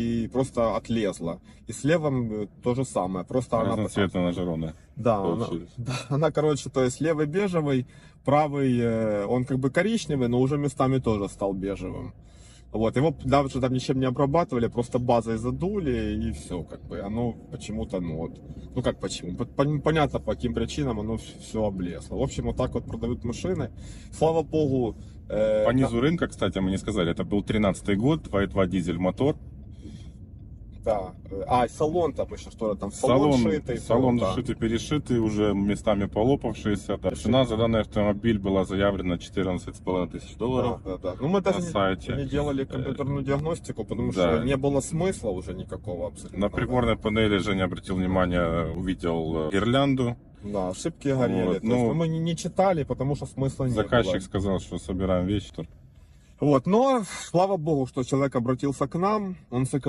и просто отлезла. И с левым э, то же самое, просто она... Разноцветные нажероны. Да, она, да, она, короче, то есть левый бежевый, правый, э, он как бы коричневый, но уже местами тоже стал бежевым. Вот, его даже там ничем не обрабатывали, просто базой задули и все, как бы, оно почему-то, ну вот, ну как почему, По- пон- понятно по каким причинам оно все облезло. В общем, вот так вот продают машины. Слава богу, э, По низу рынка, кстати, мы не сказали, это был 13 год, 2.2 дизель мотор. Да, э, а, салон-то еще что-то там, салон, Салон, шитый. салон да. зашитый, перешитый, уже местами полопавшийся. Да. Цена за данный автомобиль была заявлена 14,5 тысяч долларов. Да, да, да. Ну, мы даже сайте. не делали компьютерную диагностику, потому да. что не было смысла уже никакого абсолютно. На приборной панели Женя обратил внимание, увидел э, гирлянду. Да, ошибки горели. Вот, То есть, ну, ну, мы не, не читали, потому что смысла не Заказчик было. сказал, что собираем вещи. Вот, но слава богу, что человек обратился к нам, он сэкономил